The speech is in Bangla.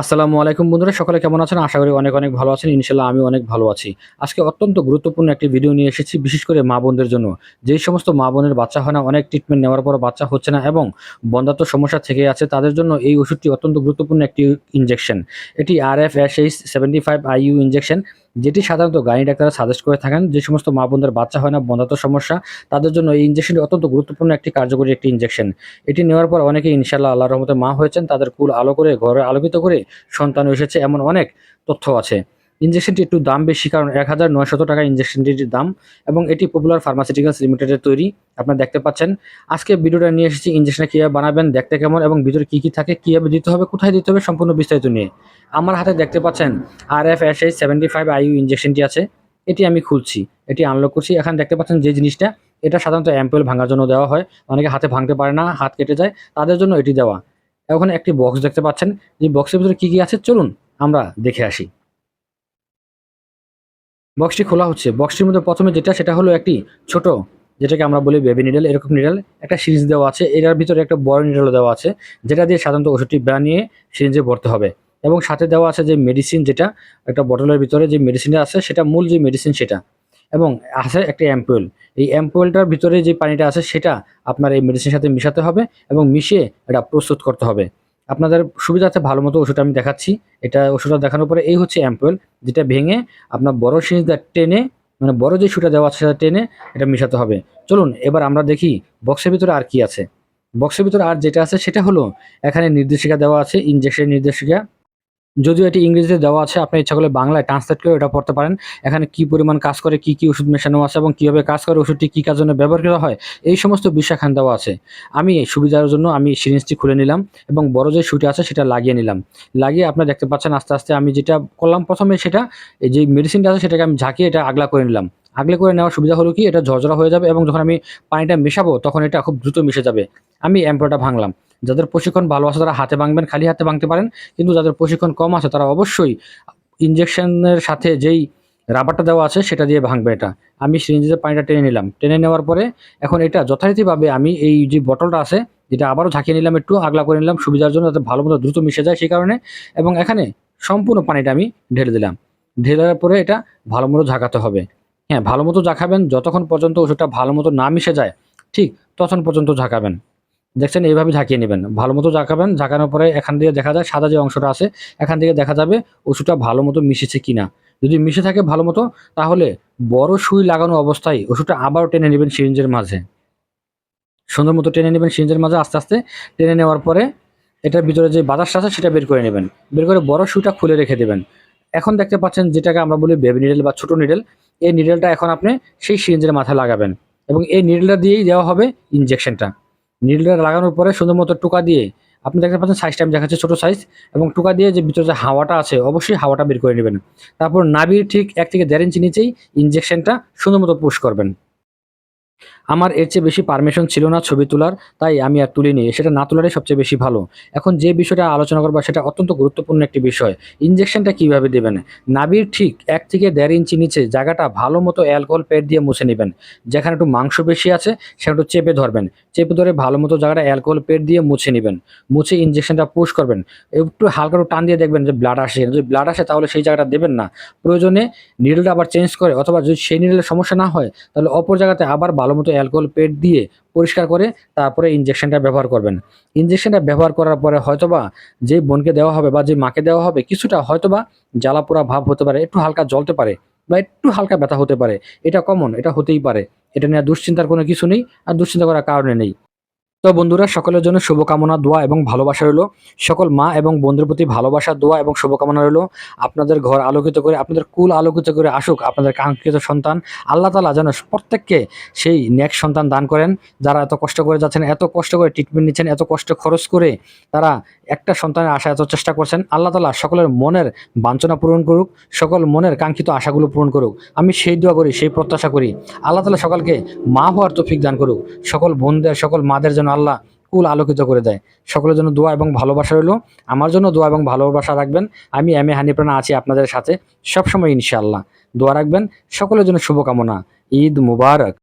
আসসালামু আলাইকুম বন্ধুরা, সকলে কেমন আছেন? আশা করি অনেক অনেক ভালো আছেন। ইনশাল্লাহ আমি অনেক ভালো আছি। আজকে অত্যন্ত গুরুত্বপূর্ণ একটি ভিডিও নিয়ে এসেছি, বিশেষ করে মা বোনদের জন্য। যেই সমস্ত মা বোনের বাচ্চা হয় না, অনেক ট্রিটমেন্ট নেওয়ার পর বাচ্চা হচ্ছে না এবং বন্ধাত্ম সমস্যা থেকে আছে, তাদের জন্য এই ওষুধটি অত্যন্ত গুরুত্বপূর্ণ একটি ইনজেকশন এটি R F S H seventy five IU injection যেটি সাধারণত গাড়ি ডাক্তাররা সাজেস্ট করে থাকেন যে সমস্ত মা বোনদের বাচ্চা হয় না, বন্ধাত্ম সমস্যা, তাদের জন্য এই ইঞ্জেকশনটি অত্যন্ত গুরুত্বপূর্ণ একটি কার্যকরী একটি ইঞ্জেকশন এটি নেওয়ার পর অনেকে ইনশাল্লাহ আল্লাহ রহমতে মা হয়েছেন, তাদের কুল আলো করে, ঘরে আলোকিত করে সন্তান এসেছে, এমন অনেক তথ্য আছে। ইনজেকশনটি একটু দাম বেশি, কারণ এক হাজার নয়শত টাকা ইনজেকশনটির দাম এবং এটি পপুলার ফার্মাসিউটিক্যালস লিমিটেডের তৈরি, আপনারা দেখতে পাচ্ছেন। আজকে ভিডিওটা নিয়ে এসেছি ইনজেকশনটা কীভাবে বানাবেন, দেখতে কেমন এবং ভিতরে কী কী থাকে, কীভাবে দিতে হবে, কোথায় দিতে হবে, সম্পূর্ণ বিস্তারিত নিয়ে। আমার হাতে দেখতে পাচ্ছেন R F S H seventy five IU ইনজেকশনটি আছে, এটি আমি খুলছি, এটি আনলক করছি। এখানে দেখতে পাচ্ছেন যে জিনিসটা, এটা সাধারণত অ্যাম্পেল ভাঙার জন্য দেওয়া হয়, অনেকে হাতে ভাঙতে পারে না, হাত কেটে যায়, তাদের জন্য এটি দেওয়া। এখন একটি বক্স দেখতে পাচ্ছেন, যে বক্সের ভিতরে কী কী আছে, চলুন আমরা দেখে আসি। বক্সটি খোলা হচ্ছে। বক্সটির মধ্যে প্রথমে যেটা, সেটা হলো একটি ছোট, যেটাকে আমরা বলি বেবি নিডেল এরকম নিডেল একটা সিরিজ দেওয়া আছে। এটার ভিতরে একটা বড় নিডেলও দেওয়া আছে, যেটা দিয়ে সাধারণত ওষুধটি বানিয়ে সিরিঞ্জে ভরতে হবে। এবং সাথে দেওয়া আছে যে মেডিসিন যেটা, একটা বটলের ভিতরে যে মেডিসিনটা আছে, সেটা মূল যে মেডিসিন সেটা। এবং আছে একটা অ্যাম্পুয়েল এই অ্যাম্পুয়েলটার ভিতরে যে পানিটা আছে, সেটা আপনার এই মেডিসিনের সাথে মিশাতে হবে এবং মিশিয়ে এটা প্রস্তুত করতে হবে। আপনাদের সুবিধা আছে, ভালো মতো ওষুধটা আমি দেখাচ্ছি। এটা ওষুধটা দেখানোর পরে এই হচ্ছে অ্যাম্পেল যেটা ভেঙে আপনার বড় সিঁজটা টেনে মানে বড় যে সুটা দেওয়া আছে সেটা টেনে এটা মিশাতে হবে। চলুন, এবার আমরা দেখি বক্সের ভিতরে আর কি আছে। বক্সের ভিতরে আর যেটা আছে সেটা হলো এখানে নির্দেশিকা দেওয়া আছে ইনজেকশনের নির্দেশিকা। যদিও এটি ইংরেজিতে দেওয়া আছে, আপনি ইচ্ছা করলে বাংলায় ট্রান্সলেট করে এটা পড়তে পারেন। এখানে কি পরিমাণ কাজ করে, কি কি ওষুধ মেশানো আছে এবং কীভাবে কাজ করে, ওষুধটি কী কাজ জন্য ব্যবহার করা হয়, এই সমস্ত বিষয় এখানে দেওয়া আছে। আমি এই সুবিধার জন্য আমি সিরিঞ্জটি খুলে নিলাম এবং বড় যে সুটি আছে সেটা লাগিয়ে নিলাম। লাগিয়ে আপনারা দেখতে পাচ্ছেন আস্তে আস্তে আমি যেটা করলাম প্রথমে সেটা, এই যে মেডিসিনটা আছে সেটাকে আমি ঝাঁকিয়ে এটা আগলা করে নিলাম। আগলে করে নেওয়ার সুবিধা হলো কি, এটা ঝরঝরা হয়ে যাবে এবং যখন আমি পানিটা মেশাবো তখন এটা খুব দ্রুত মিশে যাবে। আমি অ্যাম্পোটা ভাঙলাম। যাদের প্রশিক্ষণ ভালো আছে তারা হাতে ভাঙবেন, খালি হাতে ভাঙতে পারেন। কিন্তু যাদের প্রশিক্ষণ কম আছে তারা অবশ্যই ইনজেকশনের সাথে যেই রাবারটা দেওয়া আছে সেটা দিয়ে ভাঙবে এটা। আমি সিরিঞ্জে পানিটা টেনে নিলাম। টেনে নেওয়ার পরে এখন এটা যথারীতিভাবে আমি এই যে বটলটা আছে, যেটা আবারও ঝাঁকিয়ে নিলাম, একটু আগলা করে নিলাম, সুবিধার জন্য যাতে ভালো মতো দ্রুত মিশে যায় সেই কারণে। এবং এখানে সম্পূর্ণ পানিটা আমি ঢেলে দিলাম। ঢেলে দেওয়ার পরে এটা ভালো মতো ঝাঁকাতে হবে। হ্যাঁ ভালো মতো ঝাঁকাবেন, যতক্ষণ পর্যন্ত ওষুধটা ভালো মতো না মিশে যায়, ঠিক তখন পর্যন্ত ঝাঁকাবেন। দেখছেন, এইভাবে ঝাঁকিয়ে নেবেন। ভালো মতো ঝাঁকাবেন, ঝাঁকানোর পরে এখান থেকে দেখা যায় সাদা যে অংশটা আছে, এখান থেকে দেখা যাবে ওষুধটা ভালো মতো মিশেছে কিনা। যদি মিশে থাকে ভালো মতো, তাহলে বড় সুই লাগানো অবস্থায় ওষুধটা আবারও টেনে নেবেন সিরিঞ্জের মাঝে। সুন্দর মতো টেনে নেবেন সিরিঞ্জের মাঝে আস্তে আস্তে। টেনে নেওয়ার পরে এটার ভিতরে যে বাতাসটা আছে, সেটা বের করে নেবেন। বের করে বড় সুইটা খুলে রেখে দেবেন। এখন দেখতে পাচ্ছেন যেটাকে আমরা বলি বেবি নিডেল বা ছোট নিডেল। এই নিডেলটা এখন আপনি সেই সিরিঞ্জের মাথায় লাগাবেন এবং এই নিডেলটা দিয়েই দেওয়া হবে ইনজেকশনটা। নিডলটা লাগানোর পরে সুন্দর মতো টোকা দিয়ে, আপনি দেখতে পাচ্ছেন সাইজটা আমি দেখাচ্ছি ছোটো সাইজ এবং টোকা দিয়ে যে ভিতরে যে হাওয়াটা আছে, অবশ্যই হাওয়াটা বের করে নেবেন। তারপর নাভির ঠিক এক থেকে দেড় ইঞ্চি নিচেই ইঞ্জেকশনটা সুন্দর মতো পুশ করবেন। আমার এর চেয়ে বেশি পারমিশন ছিল না ছবি তোলার, তাই আমি আর তুলিনি। সেটা না তোলারই সবচেয়ে বেশি ভালো। এখন যে বিষয়টা আলোচনা করব, সেটা অত্যন্ত গুরুত্বপূর্ণ একটি বিষয়। ইনজেকশনটা কীভাবে দেবেন? নাভির ঠিক এক থেকে দেড় ইঞ্চি নিচে জায়গাটা ভালো মতো অ্যালকোহল পেট দিয়ে মুছে নেবেন। যেখানে একটু মাংস বেশি আছে সেটা একটু চেপে ধরবেন। চেপে ধরে ভালো মতো জায়গাটা অ্যালকোহল পেট দিয়ে মুছে নেবেন। মুছে ইনজেকশনটা পুশ করবেন। একটু হালকা একটু টান দিয়ে দেখবেন যে ব্লাড আসে। যদি ব্লাড আসে, তাহলে সেই জায়গাটা দেবেন না। প্রয়োজনে নিডলটা আবার চেঞ্জ করে, অথবা যদি সেই নিডলের সমস্যা না হয়, তাহলে অপর জায়গাতে আবার ভালো মতো অ্যালকোহল পেট দিয়ে পরিষ্কার করে তারপরে ইঞ্জেকশনটা ব্যবহার করবেন। ইঞ্জেকশনটা ব্যবহার করার পরে হয়তোবা যে বোনকে দেওয়া হবে বা যে মাকে দেওয়া হবে, কিছুটা হয়তোবা জ্বালাপোড়া ভাব হতে পারে, একটু হালকা জ্বলতে পারে বা একটু হালকা ব্যথা হতে পারে। এটা কমন এটা হতেই পারে। এটা নিয়ে দুশ্চিন্তার কোনো কিছু নেই আর দুশ্চিন্তা করার কারণে নেই। তো বন্ধুরা, সকলের জন্য শুভকামনা, দোয়া এবং ভালোবাসা রইল। সকল মা এবং বন্ধুর প্রতি ভালোবাসা, দোয়া এবং শুভকামনা রইল। আপনাদের ঘর আলোকিত করে, আপনাদের কুল আলোকিত করে আসুক আপনাদের কাঙ্ক্ষিত সন্তান। আল্লাহ তালা যেন প্রত্যেককে সেই নেক সন্তান দান করেন। যারা এত কষ্ট করে যাচ্ছেন, এত কষ্ট করে ট্রিটমেন্ট নিচ্ছেন, এত কষ্ট খরচ করে তারা একটা সন্তানের আশা এত চেষ্টা করছেন, আল্লাহ তালা সকলের মনের বাঞ্ছনা পূরণ করুক, সকল মনের কাঙ্ক্ষিত আশাগুলো পূরণ করুক। আমি সেই দোয়া করি, সেই প্রত্যাশা করি। আল্লাহ তালা সকলকে মা হওয়ার তৌফিক দান করুক। সকল বোনদের, সকল মাদের জন্য আল্লাহ কুল আলোকিত করে দেয়। সকলের জন্য দোয়া এবং ভালোবাসা রইল। আমার জন্য দোয়া এবং ভালোবাসা রাখবেন। আমি এম এ হানিপ্রাণা আছি আপনাদের সাথে সবসময় ইনশাআল্লাহ। দোয়া রাখবেন। সকলের জন্য শুভকামনা। ঈদ মুবারক।